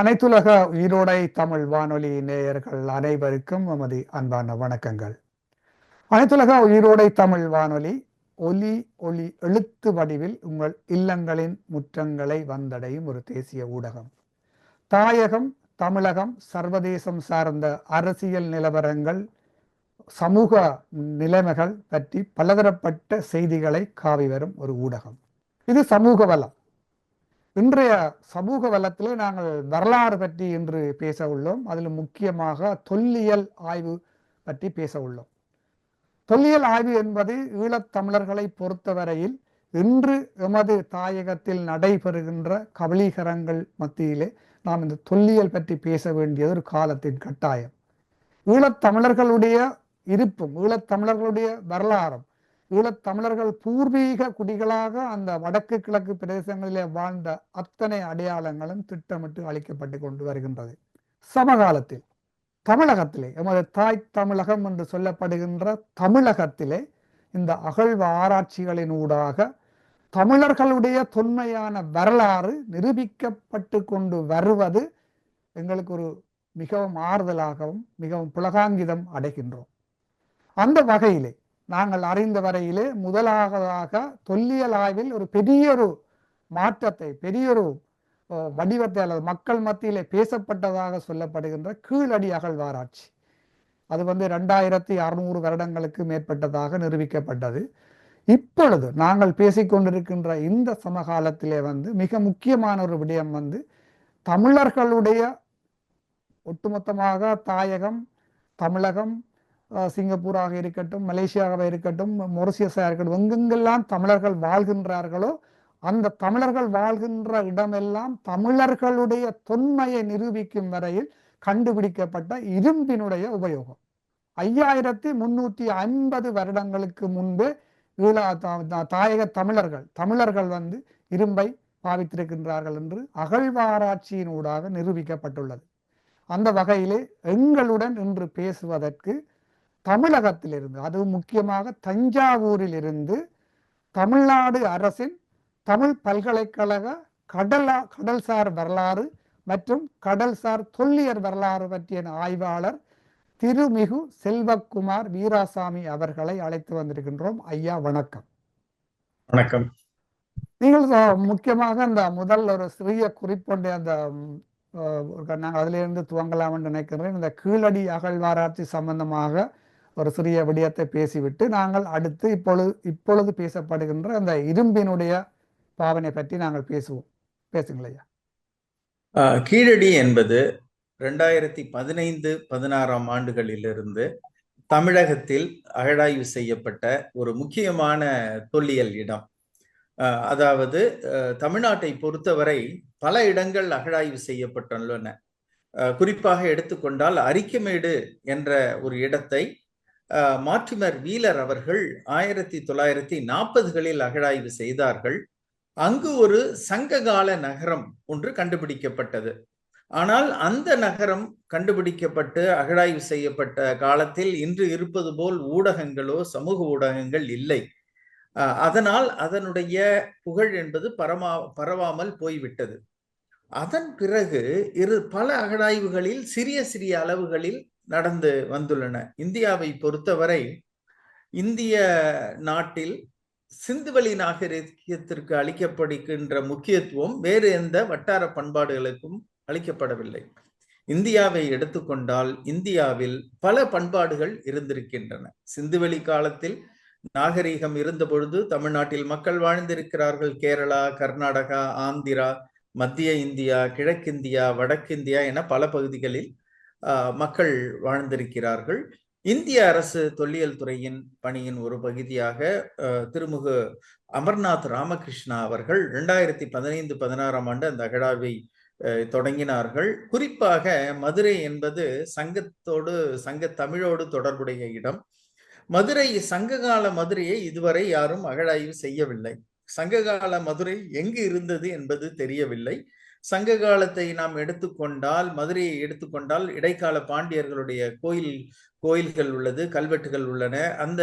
அனைத்துலக உயிரோடை தமிழ் வானொலி நேயர்கள் அனைவருக்கும் நமது அன்பான வணக்கங்கள். அனைத்துலக உயிரோடை தமிழ் வானொலி ஒலி ஒளி எழுத்து வடிவில் உங்கள் இல்லங்களின் முற்றங்களை வந்தடையும் ஒரு தேசிய ஊடகம். தாயகம் தமிழகம் சர்வதேசம் சார்ந்த அரசியல் நிலவரங்கள் சமூக நிலைமைகள் பற்றி பலதரப்பட்ட செய்திகளை காவி வரும் ஒரு ஊடகம். இது சமூக வளம். இன்றைய சமூக வளத்திலே நாங்கள் வரலாறு பற்றி இன்று பேச உள்ளோம். அதில் முக்கியமாக தொல்லியல் ஆய்வு பற்றி பேச உள்ளோம். தொல்லியல் ஆய்வு என்பது ஈழத்தமிழர்களை பொறுத்தவரையில் இன்று எமது தாயகத்தில் நடைபெறுகின்ற கபலீகரங்கள் மத்தியிலே நாம் இந்த தொல்லியல் பற்றி பேச வேண்டியது ஒரு காலத்தின் கட்டாயம். ஈழத்தமிழர்களுடைய இருப்பும் ஈழத்தமிழர்களுடைய வரலாறும் ஈழத்தமிழர்கள் பூர்வீக குடிகளாக அந்த வடக்கு கிழக்கு பிரதேசங்களிலே வாழ்ந்த அத்தனை அடையாளங்களும் திட்டமிட்டு அளிக்கப்பட்டு கொண்டு வருகின்றது. சமகாலத்தில் தமிழகத்திலே எமது தாய் தமிழகம் என்று சொல்லப்படுகின்ற தமிழகத்திலே இந்த அகழ்வு ஆராய்ச்சிகளின் ஊடாக தமிழர்களுடைய தொன்மையான வரலாறு நிரூபிக்கப்பட்டு கொண்டு வருவது எங்களுக்கு ஒரு மிகவும் ஆறுதலாகவும் மிகவும் புலகாங்கிதம் அடைகின்றோம். அந்த வகையிலே நாங்கள் அறிந்த வரையிலே முதலாவதாக தொல்லியல் ஆய்வில் ஒரு பெரிய ஒரு மாற்றத்தை பெரியொரு வடிவத்தை அல்லது மக்கள் மத்தியிலே பேசப்பட்டதாக சொல்லப்படுகின்ற கீழடி அகழ்வாராய்ச்சி. அது வந்து ரெண்டாயிரத்தி அறுநூறு வருடங்களுக்கு மேற்பட்டதாக நிரூபிக்கப்பட்டது. இப்பொழுது நாங்கள் பேசிக்கொண்டிருக்கின்ற இந்த சமகாலத்திலே வந்து மிக முக்கியமான ஒரு விடயம் வந்து தமிழர்களுடைய ஒட்டுமொத்தமாக தாயகம் தமிழகம் சிங்கப்பூராக இருக்கட்டும் மலேசியாவாக இருக்கட்டும் மொரிசியஸாக இருக்கட்டும் எங்கெங்கெல்லாம் தமிழர்கள் வாழ்கின்றார்களோ அந்த தமிழர்கள் வாழ்கின்ற இடமெல்லாம் தமிழர்களுடைய தொன்மையை நிரூபிக்கும் வரையில் கண்டுபிடிக்கப்பட்ட இரும்பினுடைய உபயோகம். ஐயாயிரத்தி முன்னூத்தி ஐம்பது வருடங்களுக்கு முன்பு ஈழா தாயக தமிழர்கள் தமிழர்கள் வந்து இரும்பை பாவித்திருக்கின்றார்கள் என்று அகழ்வாராய்ச்சியின் ஊடாக நிரூபிக்கப்பட்டுள்ளது. அந்த வகையிலே எங்களுடன் இன்று பேசுவதற்கு தமிழகத்திலிருந்து அதுவும் முக்கியமாக தஞ்சாவூரில் இருந்து தமிழ்நாடு அரசின் தமிழ் பல்கலைக்கழக கடலா கடல்சார் வரலாறு மற்றும் கடல்சார் தொல்லியர் வரலாறு பற்றிய ஆய்வாளர் திருமிகு செல்வகுமார் வீராசாமி அவர்களை அழைத்து வந்திருக்கின்றோம். ஐயா வணக்கம். வணக்கம். நீங்கள் முக்கியமாக அந்த முதல் ஒரு சிறிய குறிப்பொன்றை அந்த நாங்கள் அதிலிருந்து துவங்கலாம் என்று நினைக்கிறேன் இந்த கீழடி அகழ்வாராய்ச்சி சம்பந்தமாக ஒரு சிறிய விடயத்தை பேசிவிட்டு நாங்கள் அடுத்து இப்பொழுது இப்பொழுது பேசப்படுகின்ற அந்த இரும்பினுடைய பாவனை பற்றி நாங்கள் பேசுவோம். பேசுங்களையா கீழடி என்பது ரெண்டாயிரத்தி பதினைந்து பதினாறாம் ஆண்டுகளிலிருந்து தமிழகத்தில் அகழாய்வு செய்யப்பட்ட ஒரு முக்கியமான தொல்லியல் இடம். அதாவது தமிழ்நாட்டை பொறுத்தவரை பல இடங்கள் அகழாய்வு செய்யப்பட்டுள்ளன. குறிப்பாக எடுத்துக்கொண்டால் அரிக்கமேடு என்ற ஒரு இடத்தை மாற்றுமர் வீலர் அவர்கள் ஆயிரத்தி தொள்ளாயிரத்தி நாற்பதுகளில் அகழாய்வு செய்தார்கள். அங்கு ஒரு சங்ககால நகரம் ஒன்று கண்டுபிடிக்கப்பட்டது. ஆனால் அந்த நகரம் கண்டுபிடிக்கப்பட்டு அகழாய்வு செய்யப்பட்ட காலத்தில் இன்று இருப்பது போல் ஊடகங்களோ சமூக ஊடகங்கள் இல்லை. அதனால் அதனுடைய புகழ் என்பது பரமா பரவாமல் போய்விட்டது. அதன் பிறகு இரு பல அகழாய்வுகளில் சிறிய சிறிய அளவுகளில் நடந்து வந்துள்ளன. இந்தியாவை பொறுத்தவரை இந்திய நாட்டில் சிந்துவெளி நாகரிகத்திற்கு அளிக்கப்படுகின்ற முக்கியத்துவம் வேறு எந்த வட்டார பண்பாடுகளுக்கும் அளிக்கப்படவில்லை. இந்தியாவை எடுத்துக்கொண்டால் இந்தியாவில் பல பண்பாடுகள் இருந்திருக்கின்றன. சிந்துவெளி காலத்தில் நாகரீகம் இருந்த பொழுது தமிழ்நாட்டில் மக்கள் வாழ்ந்திருக்கிறார்கள். கேரளா கர்நாடகா ஆந்திரா மத்திய இந்தியா கிழக்கிந்தியா வடக்கிந்தியா என பல பகுதிகளில் மக்கள் வாழ்ந்திருக்கிறார்கள். இந்திய அரசு தொல்லியல் துறையின் பணியின் ஒரு பகுதியாக திருமுக அமர்நாத் ராமகிருஷ்ணா அவர்கள் ரெண்டாயிரத்தி பதினைந்து பதினாறாம் ஆண்டு அந்த அகழாவை தொடங்கினார்கள். குறிப்பாக மதுரை என்பது சங்கத்தோடு சங்க தமிழோடு தொடர்புடைய இடம். மதுரை சங்ககால மதுரையை இதுவரை யாரும் அகழாய்வு செய்யவில்லை. சங்ககால மதுரை எங்கு இருந்தது என்பது தெரியவில்லை. சங்க காலத்தை நாம் எடுத்துக்கொண்டால் மதுரையை எடுத்துக்கொண்டால் இடைக்கால பாண்டியர்களுடைய கோயில் கோயில்கள் உள்ளது கல்வெட்டுகள் உள்ளன. அந்த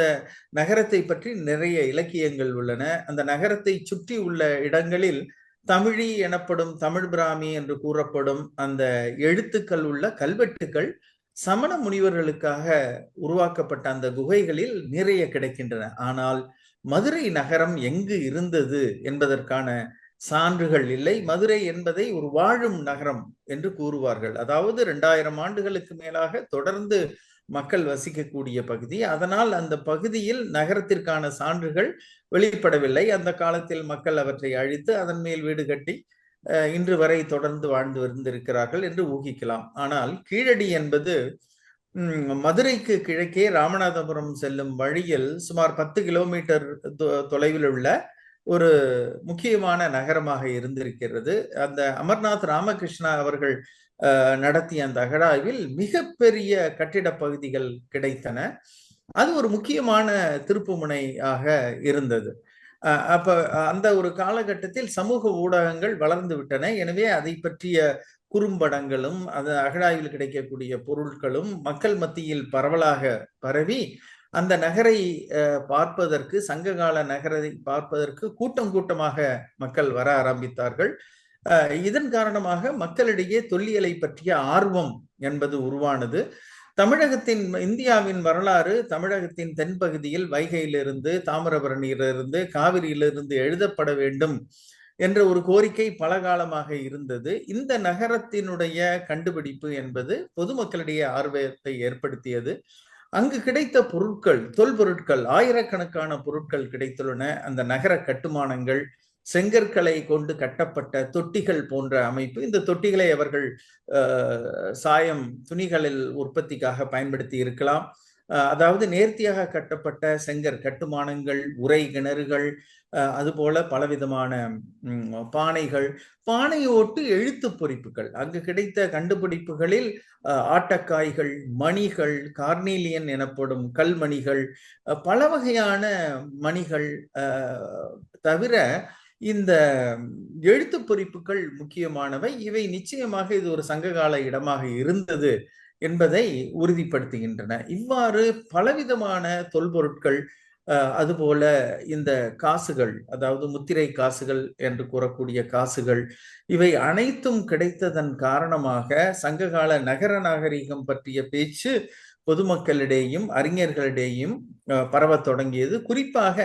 நகரத்தை பற்றி நிறைய இலக்கியங்கள் உள்ளன. அந்த நகரத்தை சுற்றி உள்ள இடங்களில் தமிழி எனப்படும் தமிழ் பிராமி என்று கூறப்படும் அந்த எழுத்துக்கள் உள்ள கல்வெட்டுகள் சமண முனிவர்களுக்காக உருவாக்கப்பட்ட அந்த குகைகளில் நிறைய கிடைக்கின்றன. ஆனால் மதுரை நகரம் எங்கு இருந்தது என்பதற்கான சான்றுகள் இல்லை. மதுரை என்பதை ஒரு வாழும் நகரம் என்று கூறுவார்கள். அதாவது இரண்டாயிரம் ஆண்டுகளுக்கு மேலாக தொடர்ந்து மக்கள் வசிக்கக்கூடிய பகுதி. அதனால் அந்த பகுதியில் நகரத்திற்கான சான்றுகள் வெளிப்படவில்லை. அந்த காலத்தில் மக்கள் அவற்றை அழித்து அதன் மேல் வீடு கட்டி இன்று வரை தொடர்ந்து வாழ்ந்து வந்திருக்கிறார்கள் என்று ஊகிக்கலாம். ஆனால் கீழடி என்பது மதுரைக்கு கிழக்கே ராமநாதபுரம் செல்லும் வழியில் சுமார் பத்து கிலோமீட்டர் தொ- தொலைவில் உள்ள ஒரு முக்கியமான நகரமாக இருந்திருக்கிறது. அந்த அமர்நாத் ராமகிருஷ்ணா அவர்கள் நடத்திய அந்த அகழாய்வில் மிகப்பெரிய கட்டிட பகுதிகள் கிடைத்தன. அது ஒரு முக்கியமான திருப்புமுனையாக இருந்தது. அப்ப அந்த ஒரு காலகட்டத்தில் சமூக ஊடகங்கள் வளர்ந்து விட்டன. எனவே அதை பற்றிய குறும்படங்களும் அது அகழாய்வில் கிடைக்கக்கூடிய பொருட்களும் மக்கள் மத்தியில் பரவலாக பரவி அந்த நகரை பார்ப்பதற்கு சங்ககால நகரை பார்ப்பதற்கு கூட்டம் கூட்டமாக மக்கள் வர ஆரம்பித்தார்கள். இதன் காரணமாக மக்களிடையே தொல்லியலை பற்றிய ஆர்வம் என்பது உருவானது. தமிழகத்தின் இந்தியாவின் வரலாறு தமிழகத்தின் தென்பகுதியில் வைகையிலிருந்து தாமிரபரணியிலிருந்து காவிரியிலிருந்து எழுதப்பட வேண்டும் என்ற ஒரு கோரிக்கை பல காலமாக இருந்தது. இந்த நகரத்தினுடைய கண்டுபிடிப்பு என்பது பொதுமக்களிடையே ஆர்வத்தை ஏற்படுத்தியது. அங்கு கிடைத்த பொருட்கள் தொல்பொருட்கள் ஆயிரக்கணக்கான பொருட்கள் கிடைத்துள்ளன. அந்த நகர கட்டுமானங்கள் செங்கற்களை கொண்டு கட்டப்பட்ட தொட்டிகள் போன்ற அமைப்பு. இந்த தொட்டிகளை அவர்கள் சாயம் துணிகளில் உற்பத்திக்காக பயன்படுத்தி இருக்கலாம். அதாவது நேர்த்தியாக கட்டப்பட்ட செங்கற் கட்டுமானங்கள் உரை கிணறுகள் அதுபோல பலவிதமான பானைகள் பானையோட்டு எழுத்து பொறிப்புகள். அங்கு கிடைத்த கண்டுபிடிப்புகளில் ஆட்டக்காய்கள் மணிகள் கார்னீலியன் எனப்படும் கல்மணிகள் பல வகையான மணிகள் தவிர இந்த எழுத்து பொறிப்புகள் முக்கியமானவை. இவை நிச்சயமாக இது ஒரு சங்ககால இடமாக இருந்தது என்பதை உறுதிப்படுத்துகின்றன. இவ்வாறு பலவிதமான தொல்பொருட்கள் அதுபோல இந்த காசுகள் அதாவது முத்திரை காசுகள் என்று கூறக்கூடிய காசுகள் இவை அனைத்தும் கிடைத்ததன் காரணமாக சங்ககால நகர நாகரிகம் பற்றிய பேச்சு பொதுமக்களிடையும் அறிஞர்களிடையும் அஹ், பரவத் தொடங்கியது. குறிப்பாக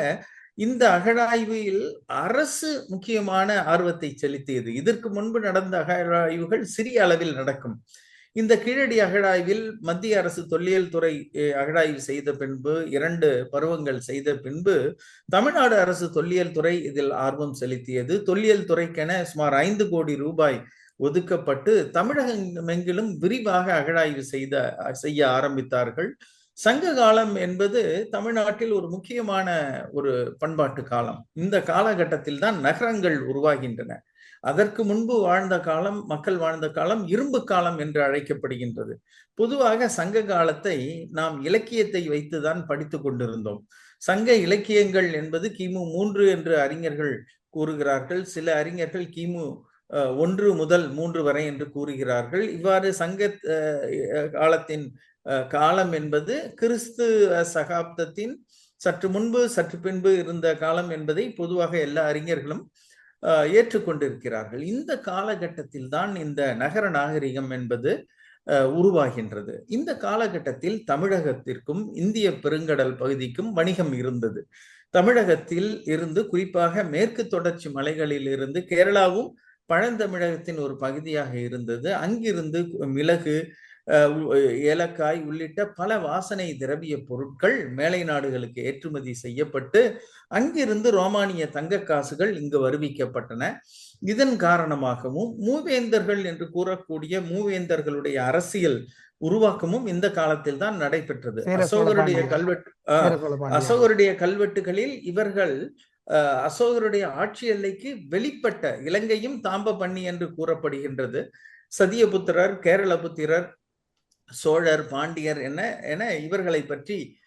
இந்த அகழாய்வில் அரசு முக்கியமான ஆர்வத்தை செலுத்தியது. இதற்கு முன்பு நடந்த அகழாய்வுகள் சிறிய அளவில் நடக்கும். இந்த கீழடி அகழாய்வில் மத்திய அரசு தொல்லியல் துறை அகழாய்வு செய்த பின்பு இரண்டு பருவங்கள் செய்த பின்பு தமிழ்நாடு அரசு தொல்லியல் துறை இதில் ஆர்வம் செலுத்தியது. தொல்லியல் துறைக்கென சுமார் ஐந்து கோடி ரூபாய் ஒதுக்கப்பட்டு தமிழகமெங்கிலும் விரிவாக அகழாய்வு செய்த செய்ய ஆரம்பித்தார்கள். சங்க காலம் என்பது தமிழ்நாட்டில் ஒரு முக்கியமான ஒரு பண்பாட்டு காலம். இந்த காலகட்டத்தில் தான் நகரங்கள் உருவாகின்றன. அதற்கு முன்பு வாழ்ந்த காலம் மக்கள் வாழ்ந்த காலம் இரும்பு காலம் என்று அழைக்கப்படுகின்றது. பொதுவாக சங்க காலத்தை நாம் இலக்கியத்தை வைத்துதான் படித்து கொண்டிருந்தோம். சங்க இலக்கியங்கள் என்பது கிமு மூன்று என்று அறிஞர்கள் கூறுகிறார்கள். சில அறிஞர்கள் கிமு ஒன்று முதல் மூன்று வரை என்று கூறுகிறார்கள். இவ்வாறு சங்க காலத்தின் காலம் என்பது கிறிஸ்து சகாப்தத்தின் சற்று முன்பு சற்று பின்பு இருந்த காலம் என்பதை பொதுவாக எல்லா அறிஞர்களும் அஹ், ஏற்றுக்கொண்டிருக்கிறார்கள். இந்த காலகட்டத்தில் தான் இந்த நகர நாகரிகம் என்பது உருவாகின்றது. இந்த காலகட்டத்தில் தமிழகத்திற்கும் இந்திய பெருங்கடல் பகுதிக்கும் வணிகம் இருந்தது. தமிழகத்தில் இருந்து குறிப்பாக மேற்கு தொடர்ச்சி மலைகளில் இருந்து கேரளாவும் பழந்தமிழகத்தின் ஒரு பகுதியாக இருந்தது. அங்கிருந்து மிளகு ஏலக்காய் உள்ளிட்ட பல வாசனை திரவிய பொருட்கள் மேலை நாடுகளுக்கு ஏற்றுமதி செய்யப்பட்டு அங்கிருந்து ரோமானிய தங்க காசுகள் இங்கு வருவிக்கப்பட்டன இதன் காரணமாகவும் மூவேந்தர்கள் என்று கூறக்கூடிய மூவேந்தர்களுடைய அரசியல் உருவாக்கமும் இந்த காலத்தில் தான் நடைபெற்றது அசோகருடைய. கல்வெட்டு. அசோகருடைய கல்வெட்டுகளில் இவர்கள் அசோகருடைய ஆட்சி எல்லைக்கு வெளிப்பட்ட இலங்கையும் தாம்ப பண்ணி என்று கூறப்படுகின்றது சதியபுத்திரர் கேரளபுத்திரர் சோழர் பாண்டியர் என என இவர்களை பற்றி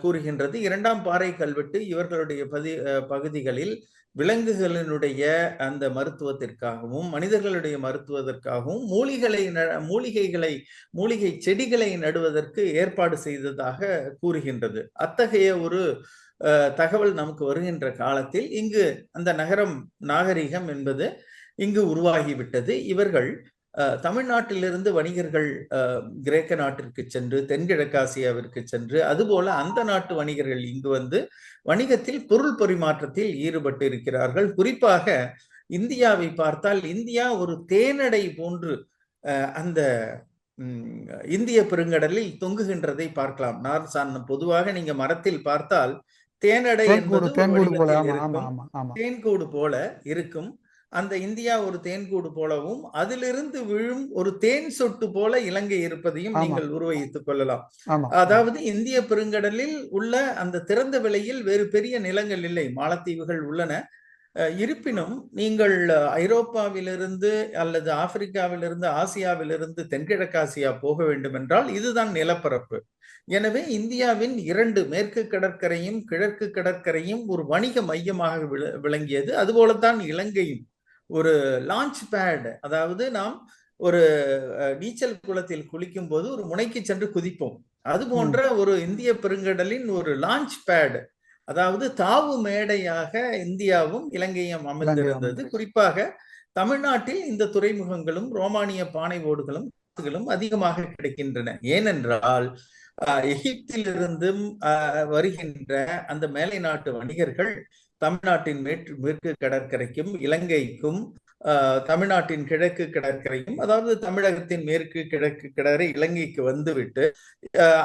கூறுகின்றது. இரண்டாம் பாறை கல்வெட்டு இவர்களுடைய பதி பகுதிகளில் விலங்குகளினுடைய அந்த மருத்துவத்திற்காகவும் மனிதர்களுடைய மருத்துவத்திற்காகவும் மூலிகளை ந- மூலிகைகளை மூலிகை செடிகளை நடுவதற்கு ஏற்பாடு செய்ததாக கூறுகின்றது. அத்தகைய ஒரு தகவல் நமக்கு வருகின்ற காலத்தில் இங்கு அந்த நகரம் நாகரிகம் என்பது இங்கு உருவாகிவிட்டது. இவர்கள் தமிழ்நாட்டிலிருந்து வணிகர்கள் கிரேக்க நாட்டிற்கு சென்று தென்கிழக்காசியாவிற்கு சென்று அதுபோல அந்த நாட்டு வணிகர்கள் இங்கு வந்து வணிகத்தில் பொருள் பரிமாற்றத்தில் ஈடுபட்டு இருக்கிறார்கள். குறிப்பாக இந்தியாவை பார்த்தால் இந்தியா ஒரு தேனடை போன்று அந்த இந்திய பெருங்கடலில் தொங்குகின்றதை பார்க்கலாம். நார் சார்ந்த பொதுவாக நீங்க மரத்தில் பார்த்தால் தேனடை என்பது தேன்கூடு போல இருக்கும். அந்த இந்தியா ஒரு தேன்கூடு போலவும் அதிலிருந்து விழும் ஒரு தேன் சொட்டு போல இலங்கை இருப்பதையும். நீங்கள் உருவகித்துக் கொள்ளலாம். அதாவது இந்திய பெருங்கடலில் உள்ள அந்த திறந்த வெளியில் வேறு பெரிய நிலங்கள் இல்லை. மாலத்தீவுகள் உள்ளன. இருப்பினும் நீங்கள் ஐரோப்பாவிலிருந்து அல்லது ஆப்பிரிக்காவிலிருந்து ஆசியாவிலிருந்து தென்கிழக்காசியா போக வேண்டும் என்றால் இதுதான் நிலப்பரப்பு. எனவே இந்தியாவின் இரண்டு மேற்கு கடற்கரையும் கிழக்கு கடற்கரையும் ஒரு வணிக மையமாக விள- விளங்கியது. அதுபோலத்தான் இலங்கையும். ஒரு லான்ச் பேட் அதாவது நாம் ஒரு நீச்சல் குளத்தில் குளிக்கும் போது ஒரு முனைக்கு சென்று குதிப்போம். அது போன்ற ஒரு இந்திய பெருங்கடலின் ஒரு லான்ச் பேட் அதாவது தாவு மேடையாக இந்தியாவும் இலங்கையும் அமர்ந்திருந்தது. குறிப்பாக தமிழ்நாட்டில் இந்த துறைமுகங்களும் ரோமானிய பானை ஓடுகளும் களும் அதிகமாக கிடைக்கின்றன. ஏனென்றால் எகிப்திலிருந்தும் வருகின்ற அந்த மேலை நாட்டு வணிகர்கள் தமிழ்நாட்டின் மேற்கு மேற்கு கடற்கரைக்கும் இலங்கைக்கும் ஆஹ், தமிழ்நாட்டின் கிழக்கு கடற்கரையும் அதாவது தமிழகத்தின் மேற்கு கிழக்கு கடற்கரை இலங்கைக்கு வந்துவிட்டு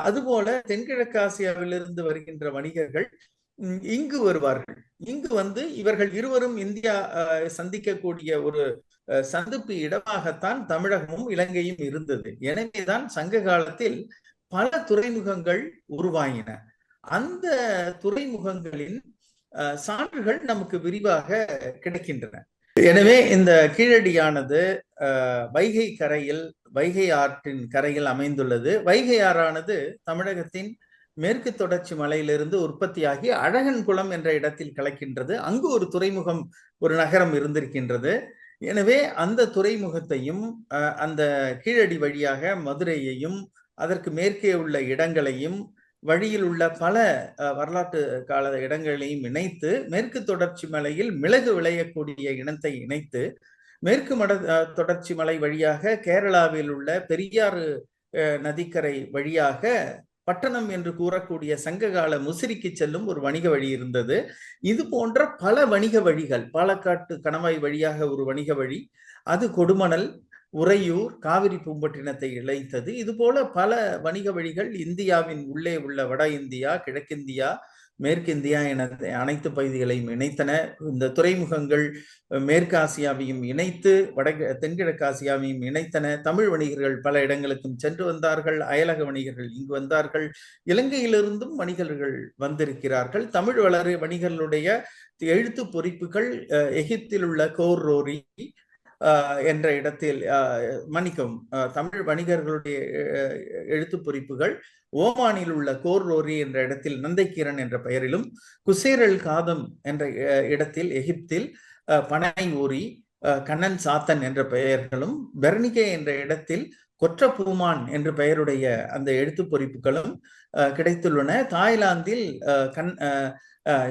அதுபோல தென்கிழக்கு தென்கிழக்காசியாவிலிருந்து வருகின்ற வணிகர்கள் இங்கு வருவார்கள். இங்கு வந்து இவர்கள் இருவரும் இந்தியா ஆஹ், சந்திக்கக்கூடிய ஒரு அஹ், சந்திப்பு இடமாகத்தான் தமிழகமும் இலங்கையும் இருந்தது. எனவேதான் சங்க காலத்தில் பல துறைமுகங்கள் உருவாகின அந்த துறைமுகங்களின் சான்றுகள் நமக்கு விரிவாக கிடைக்கின்றன. எனவே இந்த கீழடியானது வைகை கரையில் வைகை ஆற்றின் கரையில் அமைந்துள்ளது. வைகை ஆறானது தமிழகத்தின் மேற்கு தொடர்ச்சி மலையிலிருந்து உற்பத்தியாகி அழகன்குளம் என்ற இடத்தில் கலக்கின்றது. அங்கு ஒரு துறைமுகம் ஒரு நகரம் இருந்திருக்கின்றது. எனவே அந்த துறைமுகத்தையும் அஹ், அந்த கீழடி வழியாக மதுரையையும் அதற்கு மேற்கே உள்ள இடங்களையும் வழியில் உள்ள பல வரலாற்று கால இடங்களையும் இணைத்து மேற்கு தொடர்ச்சி மலையில் மிளகு விளையக்கூடிய இனத்தை இணைத்து மேற்கு மட தொடர்ச்சி மலை வழியாக கேரளாவில் உள்ள பெரியாறு நதிக்கரை வழியாக பட்டணம் என்று கூறக்கூடிய சங்ககால முசிறிக்கு செல்லும் ஒரு வணிக வழி இருந்தது. இது போன்ற பல வணிக வழிகள் பாலக்காட்டு கணவாய் வழியாக ஒரு வணிக வழி அது கொடுமணல் உறையூர் காவிரி பூம்பட்டினத்தை இழைத்தது இது போல பல வணிக வழிகள் இந்தியாவின் உள்ளே உள்ள வட இந்தியா கிழக்கிந்தியா மேற்கிந்தியா என அனைத்து பகுதிகளையும் இணைத்தன. இந்த துறைமுகங்கள் மேற்கு ஆசியாவையும் இணைத்து வட தென்கிழக்கு ஆசியாவையும் இணைத்தன. தமிழ் வணிகர்கள் பல இடங்களுக்கும் சென்று வந்தார்கள். அயலக வணிகர்கள் இங்கு வந்தார்கள். இலங்கையிலிருந்தும் வணிகர்கள் வந்திருக்கிறார்கள். தமிழ் வளர வணிகர்களுடைய எழுத்து பொறிப்புகள் எகிப்தில் உள்ள கோர் ரோரி என்ற இடத்தில் மன்னிக்கும் அஹ், தமிழ் வணிகர்களுடைய எழுத்து பொறிப்புகள் ஓமானில் உள்ள கோர் ரோரி என்ற இடத்தில் நந்தைக்கீரன் என்ற பெயரிலும் குசேரல் காதம் என்ற இடத்தில் எகிப்தில் அஹ், பனை ஊரி கண்ணன் சாத்தன் என்ற பெயர்களும் பெர்னிகே என்ற இடத்தில் கொற்ற பூமான் என்ற பெயருடைய அந்த எழுத்து பொறிப்புகளும் கிடைத்துள்ளன. தாய்லாந்தில் அஹ், கண்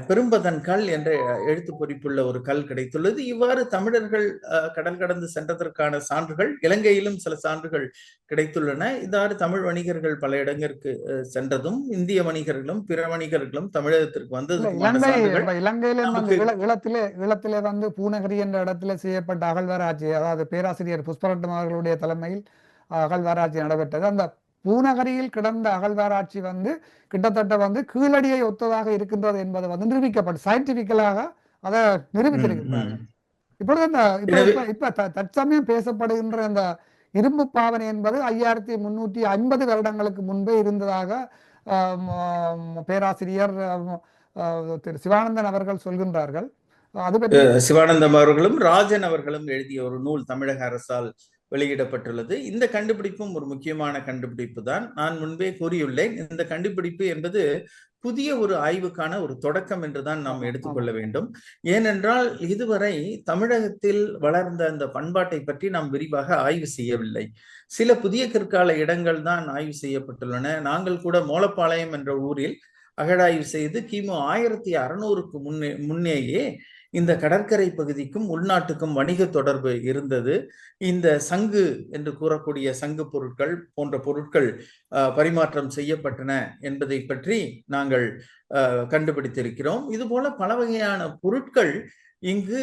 பெரும்பதன் கல் என்ற எழுத்து பொறிப்புள்ள ஒரு கல் கிடைத்துள்ளது. இவ்வாறு தமிழர்கள் கடல் கடந்து சென்றதற்கான சான்றுகள் இலங்கையிலும் சில சான்றுகள் கிடைத்துள்ளன. இவ்வாறு தமிழ் வணிகர்கள் பல இடங்களுக்கு சென்றதும் இந்திய வணிகர்களும் பிற வணிகர்களும் தமிழகத்திற்கு இப்ப இலங்கையில ஈழத்திலே வந்து பூநகரி என்ற இடத்துல செய்யப்பட்ட அகழ்வாராய்ச்சி அதாவது பேராசிரியர் புஷ்பரட்னம் அவர்களுடைய தலைமையில் அகழ்வாராய்ச்சி நடைபெற்றது. அந்த பூநகரியில் கிடந்த அகழ்வாராய்ச்சி வந்து கிட்டத்தட்ட வந்து கீழடியை ஒத்ததாக இருக்கின்றது என்பது வந்து நிரூபிக்கப்பட்டு சயின்டிபிக்கலாக அதை ம். இப்பொழுது இந்த இப்ப தற்சமயம் பேசப்படுகின்ற இந்த இரும்பு பாவனை என்பது ஐயாயிரத்தி முன்னூற்றி ஐம்பது வருடங்களுக்கு முன்பே இருந்ததாக பேராசிரியர் திரு சிவானந்தன் அவர்கள் சொல்கின்றார்கள் அது சிவானந்தம் அவர்களும் ராஜன் அவர்களும் எழுதிய ஒரு நூல் தமிழக அரசால் வெளியிடப்பட்டுள்ளது. இந்த கண்டுபிடிப்பும் ஒரு முக்கியமான கண்டுபிடிப்பு தான். நான் முன்பே கூறியுள்ளேன். இந்த கண்டுபிடிப்பு என்பது புதிய ஒரு ஆய்வுக்கான ஒரு தொடக்கம் என்றுதான் நாம் எடுத்துக்கொள்ள வேண்டும். ஏனென்றால் இதுவரை தமிழகத்தில் வளர்ந்த அந்த பண்பாட்டை பற்றி நாம் விரிவாக ஆய்வு செய்யவில்லை. சில புதிய கற்கால இடங்கள் தான் ஆய்வு செய்யப்பட்டுள்ளன. நாங்கள் கூட மோலப்பாளையம் என்ற ஊரில் அகழாய்வு செய்து கிமு ஆயிரத்தி அறுநூறுக்கு முன்னே முன்னேயே இந்த கடற்கரை பகுதிக்கும் உள்நாட்டுக்கும் வணிக தொடர்பு இருந்தது. இந்த சங்கு என்று கூறக்கூடிய சங்கு பொருட்கள் போன்ற பொருட்கள் பரிமாற்றம் செய்யப்பட்டன என்பதை பற்றி நாங்கள் கண்டுபிடித்திருக்கிறோம் கண்டுபிடித்திருக்கிறோம். இதுபோல பல வகையான பொருட்கள் இங்கு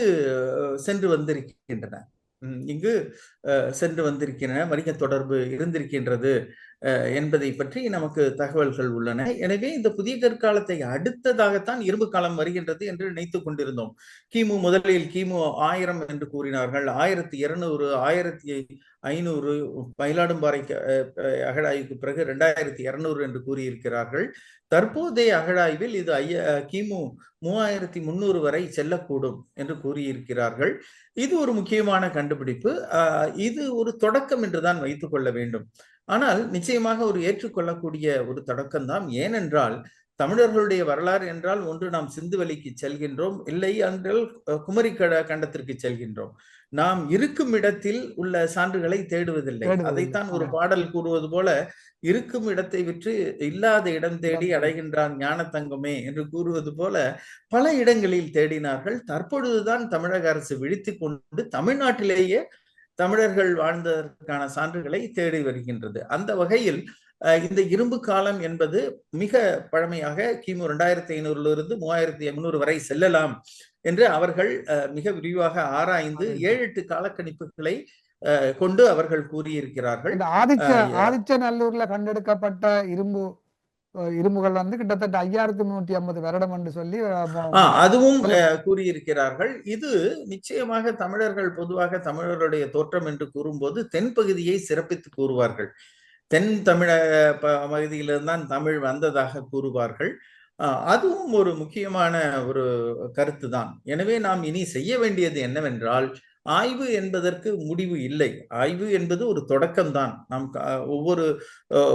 சென்று வந்திருக்கின்றன. இங்கு சென்று வந்திருக்கின்றன. வணிக தொடர்பு இருந்திருக்கின்றது. என்பதை பற்றி நமக்கு தகவல்கள் உள்ளன. எனவே இந்த புதிய கற்காலத்தை அடுத்ததாகத்தான் இரும்பு காலம் வருகின்றது என்று நினைத்துக் கொண்டிருந்தோம். கிமு முதலில் கிமு ஆயிரம் என்று கூறினார்கள். ஆயிரத்தி இருநூறு ஆயிரத்தி ஐநூறு மயிலாடும்பாறை அகழாய்வுக்கு பிறகு இரண்டாயிரத்தி இருநூறு என்று கூறியிருக்கிறார்கள். தற்போதைய அகழாய்வில் இது ஐய கிமு மூவாயிரத்தி முன்னூறு வரை செல்லக்கூடும் என்று கூறியிருக்கிறார்கள். இது ஒரு முக்கியமான கண்டுபிடிப்பு. அஹ், இது ஒரு தொடக்கம் என்றுதான் வைத்துக் கொள்ள வேண்டும். ஆனால் நிச்சயமாக ஒரு ஏற்றுக்கொள்ளக்கூடிய ஒரு தொடக்கம் தான் ஏனென்றால் தமிழர்களுடைய வரலாறு என்றால் ஒன்று நாம் சிந்துவெளிக்கு செல்கின்றோம் இல்லை என்றால் குமரி கண்டத்திற்கு செல்கின்றோம் நாம் இருக்கும் இடத்தில் உள்ள சான்றுகளை தேடுவதில்லை. அதைத்தான் ஒரு. பாடல் கூறுவது போல இருக்கும் இடத்தை விற்று இல்லாத இடம் தேடி. அடைகின்றான் ஞானத்தங்கமே என்று கூறுவது போல பல இடங்களில் தேடினார்கள் தற்பொழுதுதான் தமிழக அரசு விழித்துக் கொண்டு தமிழ்நாட்டிலேயே தமிழர்கள் வாழ்ந்ததற்கான சான்றுகளை தேடி வருகின்றது அந்த வகையில் இந்த இரும்பு காலம் என்பது மிக பழமையாக கிமு இரண்டாயிரத்தி ஐநூறுல இருந்து மூவாயிரத்தி எண்ணூறு வரை செல்லலாம் என்று அவர்கள் மிக விரிவாக ஆராய்ந்து. ஏழு எட்டு காலக்கணிப்புகளை கொண்டு அவர்கள் கூறியிருக்கிறார்கள் ஆதிச்ச ஆஹ் யா- ஆதிச்சநல்லூர்ல கண்டெடுக்கப்பட்ட இரும்பு இரும்புகள் வந்து கிட்டத்தட்ட ஐயாயிரத்தி முன்னூத்தி ஐம்பது வருடம் என்று சொல்லி அதுவும் கூறியிருக்கிறார்கள். இது நிச்சயமாக தமிழர்கள் பொதுவாக தமிழர்களுடைய தோற்றம் என்று கூறும்போது தென்பகுதியை சிறப்பித்து கூறுவார்கள். தென் தமிழக ப- பகுதியிலிருந்தான் தமிழ் வந்ததாக கூறுவார்கள். ஆஹ், அதுவும் ஒரு முக்கியமான ஒரு கருத்து தான் எனவே நாம் இனி செய்ய வேண்டியது என்னவென்றால் ஆய்வு என்பதற்கு முடிவு இல்லை. ஆய்வு என்பது ஒரு தொடக்கம்தான். நாம் ஒவ்வொரு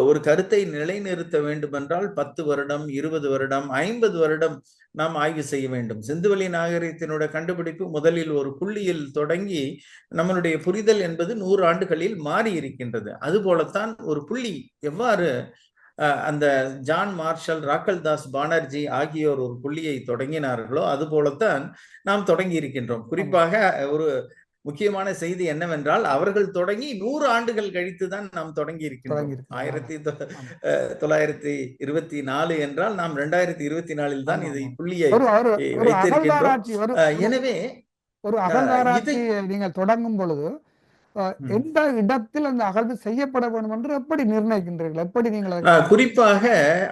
ஒரு கருத்தை நிலைநிறுத்த வேண்டுமென்றால் பத்து வருடம் இருபது வருடம் ஐம்பது வருடம் நாம் ஆய்வு செய்ய வேண்டும். சிந்துவெளி நாகரிகத்தினுடைய கண்டுபிடிப்பு முதலில் ஒரு புள்ளியில் தொடங்கி நம்மளுடைய புரிதல் என்பது நூறு ஆண்டுகளில் மாறி இருக்கின்றது அதுபோலத்தான் ஒரு புள்ளி எவ்வாறு அந்த ஜான் மார்ஷல் ராக்கல் தாஸ் பானர்ஜி ஆகியோர் ஒரு புள்ளியை தொடங்கினார்களோ அதுபோலத்தான் நாம் தொடங்கி இருக்கின்றோம் குறிப்பாக ஒரு முக்கியமான செய்தி என்னவென்றால் அவர்கள் தொடங்கி நூறு ஆண்டுகள் கழித்து தான் நாம் தொடங்கி தொடங்கியிருக்கிறோம். ஆயிரத்தி தொள்ளாயிரத்தி இருபத்தி நாலு என்றால் நாம் ரெண்டாயிரத்தி இருபத்தி நாலில் தான் இதை. புள்ளியை வைத்திருக்கின்றோம். எனவே ஒரு அகழ்வாராய்ச்சி நீங்கள் தொடங்கும் பொழுது. எந்த இடத்தில் அந்த அகழ்வு செய்யப்பட வேண்டும் என்று எப்படி நிர்ணயிக்கின்றீர்கள்? எப்படி நீங்கள் குறிப்பாக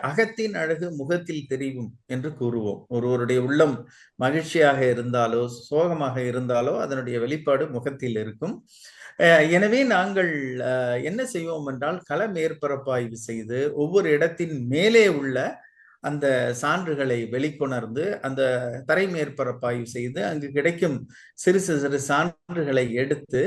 அகத்தின் அழகு முகத்தில் தெரியும் என்று கூறுவோம். ஒருவருடைய உள்ளம் மகிழ்ச்சியாக இருந்தாலோ சோகமாக இருந்தாலோ அதனுடைய வெளிப்பாடு முகத்தில் இருக்கும். எனவே நாங்கள் என்ன செய்வோம் என்றால் கள மேற்பரப்பாய்வு செய்து ஒவ்வொரு இடத்தின் மேலே உள்ள அந்த சான்றுகளை வெளிக்கொணர்ந்து அந்த தரை மேற்பரப்பாய்வு செய்து அங்கு கிடைக்கும் சிறு சிறு சிறு சான்றுகளை எடுத்து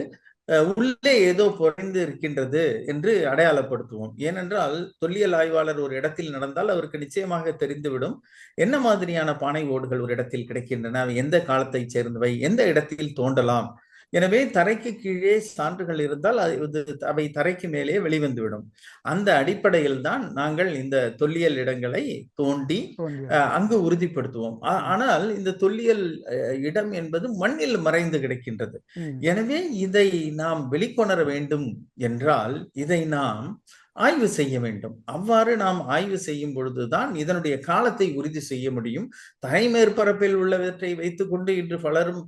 உள்ளே ஏதோ குறைந்து இருக்கின்றது என்று அடையாளப்படுத்துவோம். ஏனென்றால் தொல்லியல் ஆய்வாளர் ஒரு இடத்தில் நடந்தால் அவருக்கு நிச்சயமாக தெரிந்துவிடும். என்ன மாதிரியான பானை ஓடுகள் ஒரு இடத்தில் கிடைக்கின்றன? அவை எந்த காலத்தைச் சேர்ந்தவை? எந்த இடத்தில் தோண்டலாம்? எனவே தரைக்கு கீழே சான்றுகள் இருந்தால் அது அவை தரைக்கு மேலே வெளிவந்துவிடும். அந்த அடிப்படையில் தான் நாங்கள் இந்த தொல்லியல் இடங்களை தோண்டி அங்கு உறுதிப்படுத்துவோம். ஆனால் இந்த தொல்லியல் இடம் என்பது மண்ணில் மறைந்து கிடக்கின்றது. எனவே இதை நாம் வெளிக்கொணர வேண்டும் என்றால் இதை நாம் ஆய்வு செய்ய வேண்டும். அவ்வாறு நாம் ஆய்வு செய்யும் பொழுதுதான் இதனுடைய காலத்தை உறுதி செய்ய முடியும். தரை மேற்பரப்பில் உள்ளவற்றை வைத்துக்கொண்டு இன்று பலரும்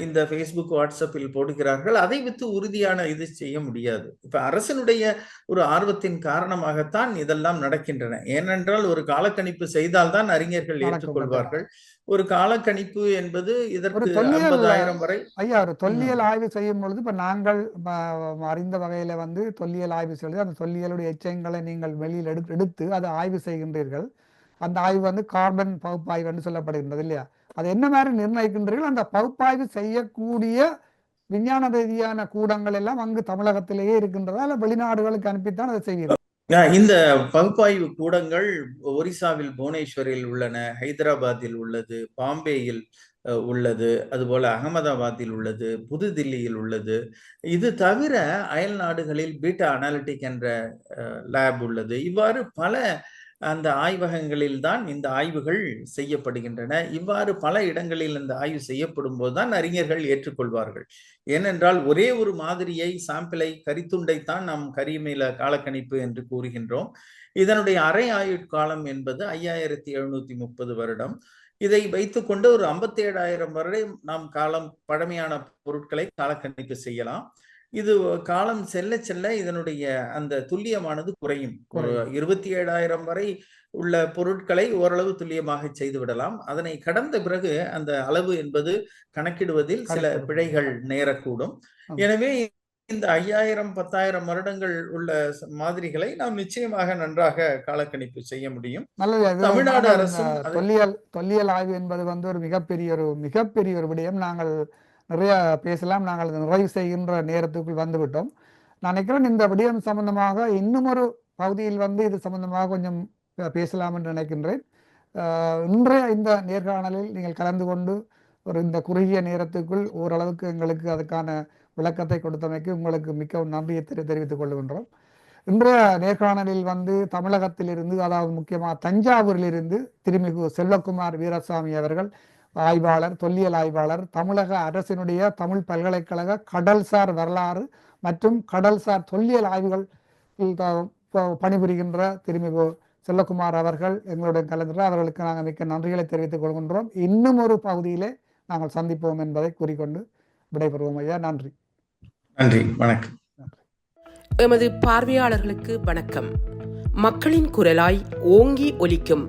இந்த ஃபேஸ்புக் வாட்ஸ்அப்பில் போடுகிறார்கள். அதை வைத்து உறுதியான இது செய்ய முடியாது. இப்ப அரசனுடைய ஒரு ஆர்வத்தின் காரணமாகத்தான் இதெல்லாம் நடக்கின்றன. ஏனென்றால் ஒரு காலக்கணிப்பு செய்தால்தான் அறிஞர்கள் ஏற்றுக்கொள்வார்கள். ஒரு காலக்கணிப்பு என்பது இதற்கு தொல்லியல் வரை ஐயா ஒரு தொல்லியல் ஆய்வு செய்யும் பொழுது இப்ப நாங்கள் அறிந்த வகையில வந்து தொல்லியல் ஆய்வு செய்து அந்த தொல்லியலுடைய எச்சங்களை நீங்கள் வெளியில் எடு எடுத்து அதை ஆய்வு செய்கின்றீர்கள். அந்த ஆய்வு வந்து கார்பன் பகுப்பாய்வு என்று சொல்லப்படுகின்றது இல்லையா? அது என்ன மாதிரி நிர்ணயிக்கின்றீர்கள்? அந்த பகுப்பாய்வு செய்யக்கூடிய விஞ்ஞான ரீதியான கூடங்கள் எல்லாம் அங்கு தமிழகத்திலேயே இருக்கின்றதா? அல்ல வெளிநாடுகளுக்கு அனுப்பித்தான் அதை செய்வீர்கள்? இந்த பகுப்பாய்வு கூடங்கள் ஒரிசாவில் புவனேஸ்வரில் உள்ளன ஹைதராபாத்தில் உள்ளது பாம்பேயில் உள்ளது அதுபோல அகமதாபாத்தில் உள்ளது புதுதில்லியில் உள்ளது. இது தவிர அயல் நாடுகளில் பீட்டா அனாலிட்டிக் என்ற லேப் உள்ளது. இவ்வாறு பல அந்த ஆய்வகங்களில் தான் இந்த ஆய்வுகள் செய்யப்படுகின்றன. இவ்வாறு பல இடங்களில் இந்த ஆய்வு செய்யப்படும் போதுதான் அறிஞர்கள் ஏற்றுக்கொள்வார்கள். ஏனென்றால் ஒரே ஒரு மாதிரியை சாம்பிளை கரித்துண்டைத்தான் நாம் கரியமேல காலக்கணிப்பு என்று கூறுகின்றோம். இதனுடைய அரை ஆயுட்காலம் என்பது ஐயாயிரத்தி எழுநூத்தி முப்பது வருடம். இதை வைத்துக்கொண்டு ஒரு ஐம்பத்தி ஏழாயிரம் வரை நாம் காலம் பழமையான பொருட்களை காலக்கணிப்பு செய்யலாம். இது காலம் செல்ல செல்ல இதனுடைய அந்த துல்லியமானது குறையும். ஒரு இருபத்தி ஏழாயிரம் வரை உள்ள பொருட்களை ஓரளவு துல்லியமாக செய்து விடலாம். அதனை கடந்த பிறகு அந்த அளவு என்பது கணக்கிடுவதில் சில. பிழைகள் நேரக்கூடும். எனவே இந்த ஐயாயிரம் பத்தாயிரம் வருடங்கள் உள்ள மாதிரிகளை நாம் நிச்சயமாக நன்றாக காலக்கணிப்பு செய்ய முடியும். தமிழ்நாடு அதை- தொல்லியல் தொல்லியல் ஆய்வு என்பது வந்து ஒரு மிகப்பெரிய ஒரு மிகப்பெரிய ஒரு விடயம். நாங்கள் நிறைய பேசலாம். நாங்கள் நிறைவு செய்கின்ற நேரத்துக்குள் வந்துவிட்டோம். நான் நினைக்கிறேன் இந்த விடயம் சம்பந்தமாக இன்னும் ஒரு பகுதியில் வந்து இது சம்பந்தமாக கொஞ்சம் பேசலாம் என்று நினைக்கின்றேன். இன்றைய இந்த நேர்காணலில் நீங்கள் கலந்து கொண்டு ஒரு இந்த குறுகிய நேரத்துக்குள் ஓரளவுக்கு எங்களுக்கு அதுக்கான விளக்கத்தை கொடுத்தமைக்கு உங்களுக்கு மிகவும் நன்றியை தெரி தெரிவித்துக் கொள்கின்றோம். இன்றைய நேர்காணலில் வந்து தமிழகத்திலிருந்து அதாவது முக்கியமாக தஞ்சாவூரிலிருந்து திருமிகு செல்வகுமார் வீரசாமி அவர்கள் ஆய்வாளர் தொல்லியல் ஆய்வாளர் தமிழக அரசினுடைய தமிழ் பல்கலைக்கழக கடல்சார் வரலாறு மற்றும் கடல்சார் தொல்லியல் ஆய்வுகள் பணிபுரிகின்ற திருமிகு செல்வகுமார் அவர்கள் எங்களுடன் கலந்துள்ள அவர்களுக்கு நாங்கள் மிக்க நன்றிகளை தெரிவித்துக் கொள்கின்றோம். இன்னும் ஒரு பகுதியிலே நாங்கள் சந்திப்போம் என்பதை கூறிக்கொண்டு விடைபெறுவோம் ஐயா. நன்றி. நன்றி. வணக்கம். எமது பார்வையாளர்களுக்கு வணக்கம். மக்களின் குரலாய் ஓங்கி ஒலிக்கும்